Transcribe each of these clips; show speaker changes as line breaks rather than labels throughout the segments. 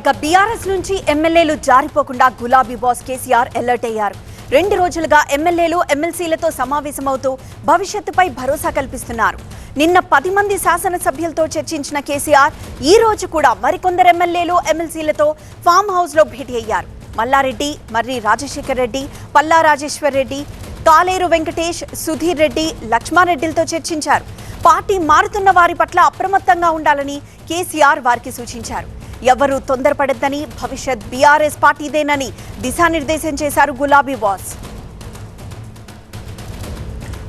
ఇక బీఆర్ఎస్ నుంచి ఎమ్మెల్యేలు జారిపోకుండా గులాబీ బాస్ కేసీఆర్ అలర్ట్ అయ్యారు. రెండు రోజులుగా ఎమ్మెల్యేలు ఎమ్మెల్సీలతో సమావేశమవుతూ భవిష్యత్తుపై భరోసా కల్పిస్తున్నారు. నిన్న పది మంది శాసనసభ్యులతో చర్చించిన కేసీఆర్ ఈ రోజు కూడా మరికొందరు ఎమ్మెల్యేలు ఎమ్మెల్సీలతో ఫామ్ హౌస్లో భేటీ అయ్యారు. మల్లారెడ్డి మర్రి రాజశేఖర్ రెడ్డి పల్లా రాజేశ్వర్ రెడ్డి కాలేరు వెంకటేష్ సుధీర్ రెడ్డి లక్ష్మారెడ్డిలతో చర్చించారు. పార్టీ మారుతున్న వారి పట్ల అప్రమత్తంగా ఉండాలని కేసీఆర్ వారికి సూచించారు. ఎవరూ తొందరపడద్దని భవిష్యత్ బీఆర్ఎస్ పార్టీదేనని దిశానిర్దేశం చేశారు గులాబీ బాస్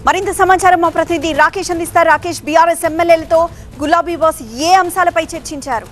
మరింత సమాచారం మా ప్రతినిధి రాకేష్ అందిస్తారు. రాకేష్ బీఆర్ఎస్ ఎమ్మెల్యేలతో గులాబీ బాస్ ఏ అంశాలపై చర్చించారు?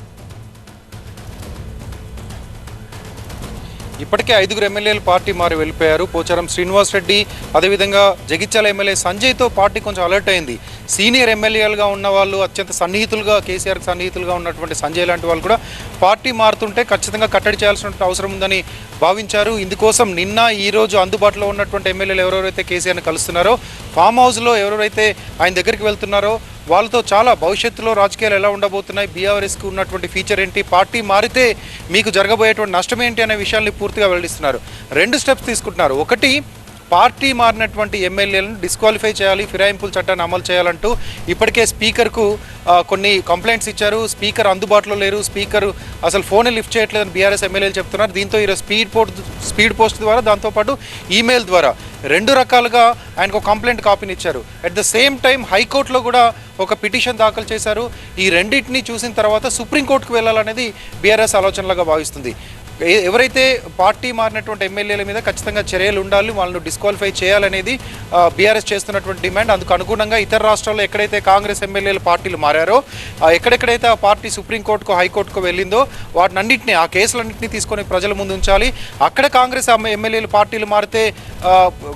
ఇప్పటికే ఐదుగురు ఎమ్మెల్యేలు పార్టీ మారి వెళ్ళిపోయారు. పోచారం శ్రీనివాస్ రెడ్డి అదేవిధంగా జగిత్యాల ఎమ్మెల్యే సంజయ్తో పార్టీ కొంచెం అలర్ట్ అయింది. సీనియర్ ఎమ్మెల్యేలుగా ఉన్న వాళ్ళు అత్యంత సన్నిహితులుగా కేసీఆర్కి సన్నిహితులుగా ఉన్నటువంటి సంజయ్ లాంటి వాళ్ళు కూడా పార్టీ మారుతుంటే ఖచ్చితంగా కట్టడి చేయాల్సిన అవసరం ఉందని భావించారు. ఇందుకోసం నిన్న ఈరోజు అందుబాటులో ఉన్నటువంటి ఎమ్మెల్యేలు ఎవరెవరైతే కేసీఆర్ని కలుస్తున్నారో ఫామ్ హౌస్లో ఎవరెవరైతే ఆయన దగ్గరికి వెళ్తున్నారో వాళ్ళతో చాలా భవిష్యత్తులో రాజకీయాలు ఎలా ఉండబోతున్నాయి బీఆర్ఎస్కి ఉన్నటువంటి ఫీచర్ ఏంటి పార్టీ మారితే మీకు జరగబోయేటువంటి నష్టం ఏంటి అనే విషయాల్ని పూర్తిగా వెల్లడిస్తున్నారు. రెండు స్టెప్స్ తీసుకుంటున్నారు. ఒకటి పార్టీ మారినటువంటి ఎమ్మెల్యేలను డిస్క్వాలిఫై చేయాలి ఫిరాయింపుల చట్టాన్ని అమలు చేయాలంటూ ఇప్పటికే స్పీకర్కు కొన్ని కంప్లైంట్స్ ఇచ్చారు. స్పీకర్ అందుబాటులో లేరు. స్పీకర్ అసలు ఫోన్ లిఫ్ట్ చేయట్లేదని బీఆర్ఎస్ ఎమ్మెల్యేలు చెప్తున్నారు. దీంతో ఈరోజు స్పీడ్ పోస్ట్ స్పీడ్ పోస్ట్ ద్వారా దాంతోపాటు ఈమెయిల్ ద్వారా రెండు రకాలుగా ఆయనకు ఒక కంప్లైంట్ కాపీని ఇచ్చారు అట్ ద సేమ్ టైం హైకోర్టులో కూడా ఒక పిటిషన్ దాఖలు చేశారు. ఈ రెండింటిని చూసిన తర్వాత సుప్రీంకోర్టుకు వెళ్ళాలనేది బీఆర్ఎస్ ఆలోచనలుగా భావిస్తుంది. ఎవరైతే పార్టీ మారినటువంటి ఎమ్మెల్యేల మీద ఖచ్చితంగా చర్యలు ఉండాలి వాళ్ళను డిస్క్వాలిఫై చేయాలనేది బీఆర్ఎస్ చేస్తున్నటువంటి డిమాండ్. అందుకు అనుగుణంగా ఇతర రాష్ట్రాల్లో ఎక్కడైతే కాంగ్రెస్ ఎమ్మెల్యేలు పార్టీలు మారారో ఎక్కడెక్కడైతే ఆ పార్టీ సుప్రీంకోర్టుకు హైకోర్టుకు వెళ్ళిందో వాటినన్నింటినీ ఆ కేసులన్నింటినీ తీసుకొని ప్రజల ముందు ఉంచాలి. అక్కడ కాంగ్రెస్ ఎమ్మె- ఎమ్మెల్యేలు పార్టీలు మారితే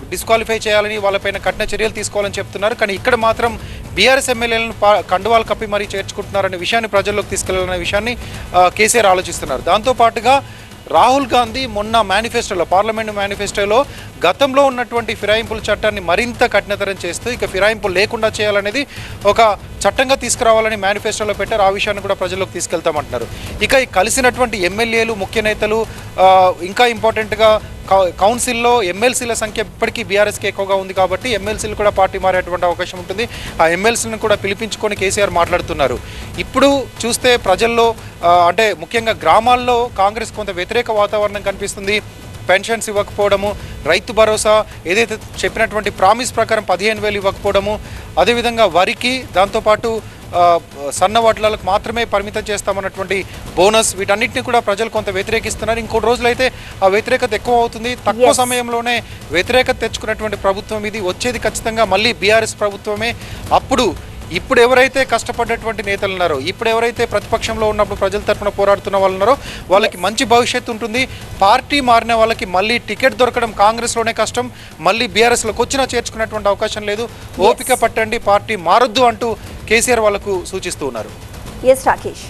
డిస్క్వాలిఫై చేయాలని వాళ్ళపైన కఠిన చర్యలు తీసుకోవాలని చెప్తున్నారు. కానీ ఇక్కడ మాత్రం బీఆర్ఎస్ ఎమ్మెల్యేలను పా కండువాలు కప్పి మరీ చేర్చుకుంటున్నారనే విషయాన్ని ప్రజల్లోకి తీసుకెళ్ళాలనే విషయాన్ని కేసీఆర్ ఆలోచిస్తున్నారు. దాంతోపాటుగా రాహుల్ గాంధీ మొన్న మేనిఫెస్టోలో పార్లమెంట్ మేనిఫెస్టోలో గతంలో ఉన్నటువంటి ఫిరాయింపుల చట్టాన్ని మరింత కఠినతరం చేస్తూ ఇక ఫిరాయింపులు లేకుండా చేయాలనేది ఒక చట్టంగా తీసుకురావాలని మేనిఫెస్టోలో పెట్టారు. ఆ విషయాన్ని కూడా ప్రజల్లోకి తీసుకెళ్తామంటున్నారు. ఇక కలిసినటువంటి ఎమ్మెల్యేలు ముఖ్య నేతలు ఇంకా ఇంపార్టెంట్గా కౌ- కౌన్సిల్లో ఎమ్మెల్సీల సంఖ్య ఇప్పటికీ బీఆర్ఎస్కి ఎక్కువగా ఉంది కాబట్టి ఎమ్మెల్సీలు కూడా పార్టీ మారేటువంటి అవకాశం ఉంటుంది. ఆ ఎమ్మెల్సీలను కూడా పిలిపించుకొని కేసీఆర్ మాట్లాడుతున్నారు. ఇప్పుడు చూస్తే ప్రజల్లో అంటే ముఖ్యంగా గ్రామాల్లో కాంగ్రెస్ కొంత వ్యతిరేక వాతావరణం కనిపిస్తుంది. పెన్షన్స్ ఇవ్వకపోవడము రైతు భరోసా ఏదైతే చెప్పినటువంటి ప్రామిస్ ప్రకారం పదిహేను వేలు ఇవ్వకపోవడము అదేవిధంగా వరికి దాంతోపాటు సన్న వడ్లకు మాత్రమే పరిమితం చేస్తామన్నటువంటి బోనస్ వీటన్నిటిని కూడా ప్రజలు కొంత వ్యతిరేకిస్తున్నారు. ఇంకోటి రోజులైతే ఆ వ్యతిరేకత ఎక్కువ అవుతుంది. తక్కువ. సమయంలోనే వ్యతిరేకత తెచ్చుకున్నటువంటి ప్రభుత్వం ఇది. వచ్చేది ఖచ్చితంగా మళ్ళీ బీఆర్ఎస్ ప్రభుత్వమే. అప్పుడు ఇప్పుడు ఎవరైతే కష్టపడ్డటువంటి నేతలు ఉన్నారో ఇప్పుడు ఎవరైతే ప్రతిపక్షంలో ఉన్నప్పుడు ప్రజల తరపున పోరాడుతున్న వాళ్ళు ఉన్నారో వాళ్ళకి మంచి భవిష్యత్తు ఉంటుంది. పార్టీ మారిన వాళ్ళకి మళ్ళీ టికెట్ దొరకడం కాంగ్రెస్లోనే కష్టం. మళ్ళీ బీఆర్ఎస్లోకి వచ్చినా చేర్చుకునేటువంటి అవకాశం లేదు. ఓపిక పట్టండి పార్టీ మారొద్దు అంటూ కేసీఆర్ వాళ్ళకు సూచిస్తూ ఉన్నారు.
ఎస్ రాకేష్